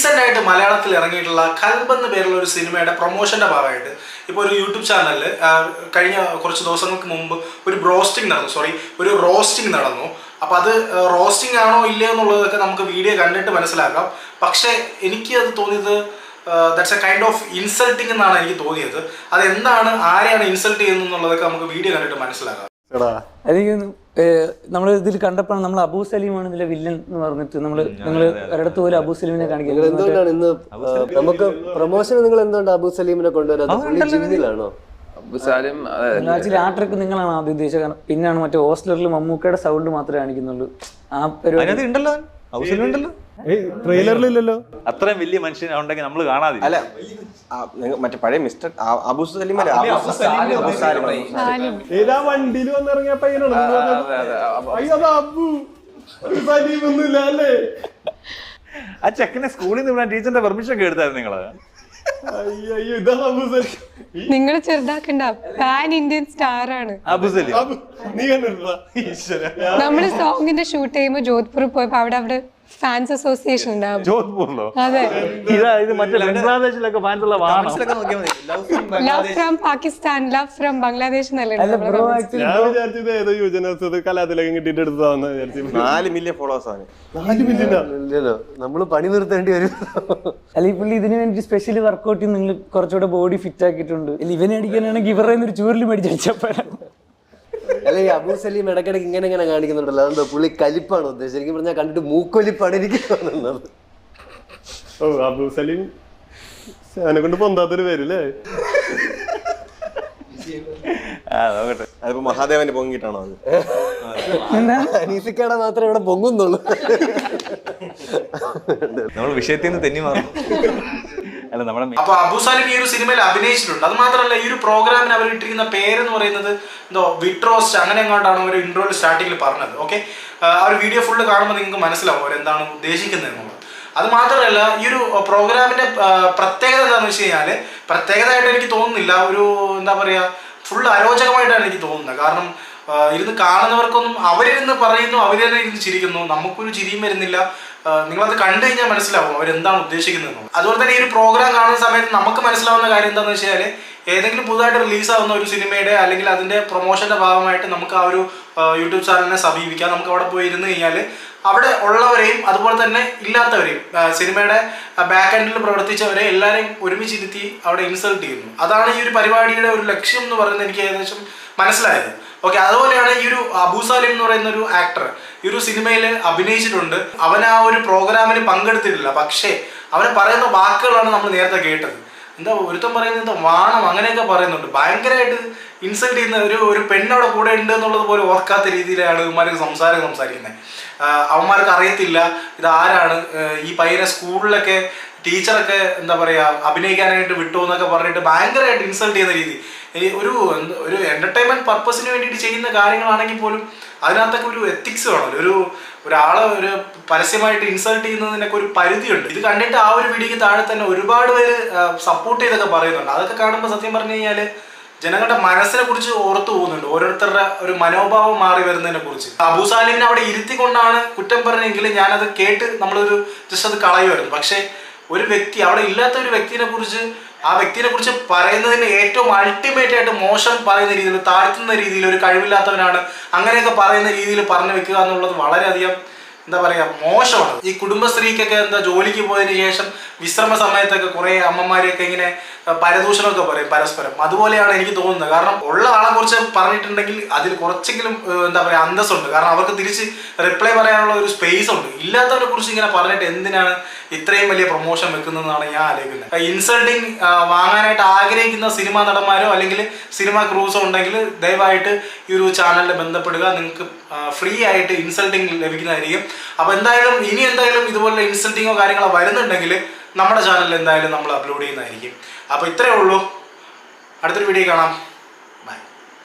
Recent ആയിട്ട് മലയാളത്തിൽ ഇറങ്ങിയിട്ടുള്ള കൽബ് എന്ന പേരുള്ള ഒരു സിനിമയുടെ പ്രൊമോഷന്റെ ഭാഗമായിട്ട് ഇപ്പോൾ ഒരു യൂട്യൂബ് ചാനലിൽ കഴിഞ്ഞ കുറച്ച് ദിവസങ്ങൾക്ക് മുമ്പ് ഒരു ബ്രോസ്റ്റിംഗ് നടന്നു സോറി ഒരു റോസ്റ്റിംഗ് നടന്നു. അപ്പോൾ അത് റോസ്റ്റിംഗ് ആണോ ഇല്ലയോ എന്നുള്ളതൊക്കെ നമുക്ക് വീഡിയോ കണ്ടിട്ട് മനസ്സിലാക്കാം. പക്ഷേ എനിക്ക് അത് തോന്നിയത് that's a kind of insulting എന്നാണ് എനിക്ക് തോന്നിയത്. അതെന്താണ് ആരെയാണ് ഇൻസൾട്ട് ചെയ്യുന്നത് എന്നുള്ളതൊക്കെ നമുക്ക് വീഡിയോ കണ്ടിട്ട് മനസ്സിലാക്കാം. നമ്മൾ ഇതിൽ കണ്ടപ്പോൾ നമ്മൾ അബൂ സലീമാണ് ഇതിലെ വില്ലൻ എന്ന് പറഞ്ഞിട്ട് നമ്മൾ നിങ്ങൾ ഒരിടത്ത് പോലും അബൂ സലീമിനെ കാണിക്കുന്നത് എന്തുകൊണ്ടാണ് ഇന്ന് നമുക്ക് പ്രൊമോഷൻ നിങ്ങൾ എന്തുകൊണ്ട് അബൂ സലീമിനെ കൊണ്ടുവരാണോ ആ ട്രിക്ക് നിങ്ങളാണ് ആദ്യം ഉദ്ദേശിച്ചത്. കാരണം പിന്നാണ് മറ്റേ ഹോസ്റ്റലറിൽ മമ്മൂക്കയുടെ സൗണ്ട് മാത്രമേ കാണിക്കുന്നുള്ളൂ. ആ പരിപാടി. ഉണ്ടല്ലോ. ട്രെയിലറിലില്ലല്ലോ അത്രയും വലിയ മനുഷ്യനെ ഉണ്ടെങ്കിൽ നമ്മൾ കാണാതെ അല്ല മറ്റേ പഴയ മിസ്റ്റർ അബു സലീം അല്ലേ. ഏതാ വണ്ടിയിൽ വന്നിറങ്ങിയ പയ്യനാണ്? അയ്യോ അത് അബു. സലീം ഒന്നുമില്ല അല്ലേ? ആ ചെക്കനെ സ്കൂളിൽ നിന്ന് വിടാൻ ടീച്ചറിന്റെ പെർമിഷൻ ഒക്കെ എടുത്തായിരുന്നു നിങ്ങൾ. നിങ്ങൾ ചെറുതാക്കണ്ട. പാൻ ഇന്ത്യൻ സ്റ്റാർ ആണ്. നമ്മൾ സോങ്ങിന്റെ ഷൂട്ട് ചെയ്യുമ്പോ ജോധ്പൂർ പോയപ്പോ അവിടെ അവിടെ ഫാൻസ് അസോസിയേഷൻ ഉണ്ടാവും. ജോധ്പൂരിലോ അതെ. ഇതാ ഇത് മറ്റേ ബംഗ്ലാദേശിലൊക്കെ ഫാൻസുള്ള വാഹനം love from Pakistan love from Bangladesh അല്ല നമ്മൾ ബ്രോ comments. ആക്ച്വലി ഞാൻ വിചാരിച്ചത് ഏതോ യുവജനോത്സവ കലാതിലകം കിട്ടിയിട്ട് എടുത്തതാന്ന് വിചാരിച്ചു. നാല് മില്യൺ ഫോളോവേഴ്സ് ആണ്. നാല് മില്യൺ ഇല്ലല്ലോ. നമ്മൾ പണി നിർത്തേണ്ടി വരും. അല്ല ഈ പുള്ളി ഇതിന് വേണ്ടി സ്പെഷ്യൽ വർക്കൗട്ട് ചെയ്ത് നിങ്ങൾ കുറച്ചുകൂടെ ബോഡി ഫിറ്റ് ആക്കിയിട്ടുണ്ട്. ഇവനെ അടിക്കാനാണെങ്കിൽ ഇവരുടെ ഒരു ചൂരിൽ മേടിച്ചപ്പോഴാണ് അല്ല അബു സലീം ഇടക്കിടക്ക് ഇങ്ങനെ ഇങ്ങനെ കാണിക്കുന്നുണ്ടല്ലോ. അതെന്താ പുള്ളി കലിപ്പാണ് ഉദ്ദേശിച്ചത്? ശരിക്കും പറഞ്ഞാൽ കണ്ടിട്ട് മൂക്കൊലിപ്പാണ് എനിക്ക് തോന്നുന്നത്. ഓ അബു സലീം അവനെ കൊണ്ട് പൊന്താത്തൊരു പേരല്ലേ? അതിപ്പോ മഹാദേവന്റെ പൊങ്ങിട്ടാണോ അത്? അനീസിക്കാടെ മാത്രമേ ഇവിടെ പൊങ്ങുന്നുള്ളൂ. നമ്മൾ വിഷയത്തിൽ നിന്ന് തെന്നി മാറും. അല്ല നമ്മുടെ അപ്പൊ അബു സാലിം ഈ ഒരു സിനിമയിൽ അഭിനയിച്ചിട്ടുണ്ട്. അത് മാത്രമല്ല ഈ ഒരു പ്രോഗ്രാമിന് അവർ ഇട്ടിരിക്കുന്ന എന്ന് പറയുന്നത് എന്തോ വിട്രോസ്റ്റ് അങ്ങനെ എങ്ങോട്ടാണ് ഒരു ഇൻട്രോയിൽ സ്റ്റാർട്ടിങ്ങിൽ പറഞ്ഞത്. ഓക്കെ ആ ഒരു വീഡിയോ ഫുള്ള് കാണുമ്പോൾ നിങ്ങൾക്ക് മനസ്സിലാവും അവരെന്താണ് ഉദ്ദേശിക്കുന്നത് എന്നുള്ളത്. അത് മാത്രമല്ല ഈ ഒരു പ്രോഗ്രാമിന്റെ പ്രത്യേകത എന്താണെന്ന് വെച്ച് കഴിഞ്ഞാൽ പ്രത്യേകതയായിട്ട് എനിക്ക് തോന്നുന്നില്ല. ഒരു എന്താ പറയാ ഫുൾ അരോചകമായിട്ടാണ് എനിക്ക് തോന്നുന്നത്. കാരണം ഇരുന്ന് കാണുന്നവർക്കൊന്നും അവരിരുന്ന് പറയുന്നു ഇരുന്ന് ചിരിക്കുന്നു. നമുക്കൊരു ചിരിയും വരുന്നില്ല. നിങ്ങളത് കണ്ടു കഴിഞ്ഞാൽ മനസ്സിലാവും അവരെന്താണ് ഉദ്ദേശിക്കുന്നത് അതുപോലെ തന്നെ ഈ ഒരു പ്രോഗ്രാം കാണുന്ന സമയത്ത് നമുക്ക് മനസ്സിലാവുന്ന കാര്യം എന്താണെന്ന് വെച്ചാൽ ഏതെങ്കിലും പുതുതായിട്ട് റിലീസാവുന്ന ഒരു സിനിമയുടെ അല്ലെങ്കിൽ അതിന്റെ പ്രൊമോഷന്റെ ഭാഗമായിട്ട് നമുക്ക് ആ ഒരു യൂട്യൂബ് ചാനലിനെ സമീപിക്കാം. നമുക്ക് അവിടെ പോയി ഇരുന്ന് കഴിഞ്ഞാൽ അവിടെ ഉള്ളവരെയും അതുപോലെ തന്നെ ഇല്ലാത്തവരെയും സിനിമയുടെ ബാക്ക് എൻഡിൽ പ്രവർത്തിച്ചവരെ എല്ലാവരെയും ഒരുമിച്ചിരുത്തി അവിടെ ഇൻസൾട്ട് ചെയ്യുന്നു. അതാണ് ഈ ഒരു പരിപാടിയുടെ ഒരു ലക്ഷ്യം എന്ന് പറയുന്നത് എനിക്ക് ഏകദേശം മനസ്സിലായത്. ഓക്കെ അതുപോലെയാണ് ഈ ഒരു അബൂസാലിം എന്ന് പറയുന്ന ഒരു ആക്ടർ ഈ ഒരു സിനിമയിൽ അഭിനയിച്ചിട്ടുണ്ട്. അവൻ ആ ഒരു പ്രോഗ്രാമിന് പങ്കെടുത്തിട്ടില്ല. പക്ഷേ അവന് പറയുന്ന വാക്കുകളാണ് നമ്മൾ നേരത്തെ കേട്ടത്. എന്താ ഒരുത്തം പറയുന്നത് എന്താ വാണം അങ്ങനെയൊക്കെ പറയുന്നുണ്ട്. ഭയങ്കരമായിട്ട് ഇൻസൾട്ട് ചെയ്യുന്ന ഒരു ഒരു പെണ്ണവിടെ കൂടെ ഉണ്ട് എന്നുള്ളത് പോലെ ഓർക്കാത്ത രീതിയിലാണ് ഇവന്മാർക്ക് സംസാരം സംസാരിക്കുന്നത് അവന്മാർക്ക് അറിയത്തില്ല ഇത് ആരാണ്. ഈ പയ്യനെ സ്കൂളിലൊക്കെ ടീച്ചറൊക്കെ എന്താ പറയുക അഭിനയിക്കാനായിട്ട് വിട്ടു എന്നൊക്കെ പറഞ്ഞിട്ട് ഭയങ്കരമായിട്ട് ഇൻസൾട്ട് ചെയ്യുന്ന രീതി. ഒരു ഒരു എന്റർടൈൻമെന്റ് പർപ്പസിന് വേണ്ടിയിട്ട് ചെയ്യുന്ന കാര്യങ്ങളാണെങ്കിൽ പോലും അതിനകത്തൊക്കെ ഒരു എത്തിക്സ് വേണം ഒരു ഒരാളെ ഒരു പരസ്യമായിട്ട് ഇൻസൾട്ട് ചെയ്യുന്നതിനൊക്കെ ഒരു പരിധിയുണ്ട്. ഇത് കണ്ടിട്ട് ആ ഒരു വീഡിയോക്ക് താഴെ തന്നെ ഒരുപാട് പേര് സപ്പോർട്ട് ചെയ്തൊക്കെ പറയുന്നുണ്ട്. അതൊക്കെ കാണുമ്പോൾ സത്യം പറഞ്ഞു കഴിഞ്ഞാൽ ജനങ്ങളുടെ മനസ്സിനെ കുറിച്ച് ഓർത്തു പോകുന്നുണ്ട്. ഓരോരുത്തരുടെ ഒരു മനോഭാവം മാറി വരുന്നതിനെ കുറിച്ച്. അബൂ സാലിമിനെ അവിടെ ഇരുത്തിക്കൊണ്ടാണ് കുറ്റം പറഞ്ഞെങ്കിൽ ഞാനത് കേട്ട് നമ്മളൊരു ജസ്റ്റ് അത് കളയുമായിരുന്നു. പക്ഷേ ഒരു വ്യക്തി അവിടെ ഇല്ലാത്ത ഒരു വ്യക്തിനെ കുറിച്ച് ആ വ്യക്തിയെ കുറിച്ച് പറയുന്നതിന് ഏറ്റവും അൾട്ടിമേറ്റ് ആയിട്ട് മോശം പറയുന്ന രീതിയിൽ താഴ്ത്തുന്ന രീതിയിൽ ഒരു കഴിവില്ലാത്തവനാണ് അങ്ങനെയൊക്കെ പറയുന്ന രീതിയിൽ പറഞ്ഞു വെക്കുക എന്നുള്ളത് വളരെയധികം എന്താ പറയാ മോശമാണ്. ഈ കുടുംബശ്രീക്കൊക്കെ എന്താ ജോലിക്ക് പോയതിനു ശേഷം വിശ്രമ സമയത്തൊക്കെ കുറേ അമ്മമാരെയൊക്കെ ഇങ്ങനെ പരദൂഷണമൊക്കെ പറയും പരസ്പരം. അതുപോലെയാണ് എനിക്ക് തോന്നുന്നത്. കാരണം ഉള്ള ആളെ കുറിച്ച് പറഞ്ഞിട്ടുണ്ടെങ്കിൽ അതിൽ കുറച്ചെങ്കിലും എന്താ പറയാ അന്തസ്സുണ്ട്. കാരണം അവർക്ക് തിരിച്ച് റിപ്ലൈ പറയാനുള്ള ഒരു സ്പേസ് ഉണ്ട്. ഇല്ലാത്തവരെ കുറിച്ച് ഇങ്ങനെ പറഞ്ഞിട്ട് എന്തിനാണ് ഇത്രയും വലിയ പ്രൊമോഷൻ വെക്കുന്നതെന്നാണ് ഞാൻ ആലോചിക്കുന്നത്. ഇൻസൾട്ടിങ് വാങ്ങാനായിട്ട് ആഗ്രഹിക്കുന്ന സിനിമാ നടന്മാരോ അല്ലെങ്കിൽ സിനിമ ക്രൂസോ ഉണ്ടെങ്കിൽ ദയവായിട്ട് ഈ ഒരു ചാനലിൽ ബന്ധപ്പെടുക. നിങ്ങൾക്ക് ഫ്രീ ആയിട്ട് ഇൻസൾട്ടിങ് ലഭിക്കുന്നതായിരിക്കും. അപ്പോൾ എന്തായാലും ഇനി എന്തായാലും ഇതുപോലെ ഇൻസൾട്ടിങ്ങോ കാര്യങ്ങളോ വരുന്നുണ്ടെങ്കിൽ നമ്മുടെ ചാനലിൽ എന്തായാലും നമ്മൾ അപ്ലോഡ് ചെയ്യുന്നതായിരിക്കും. അപ്പോൾ ഇത്രയേ ഉള്ളൂ. അടുത്തൊരു വീഡിയോ കാണാം.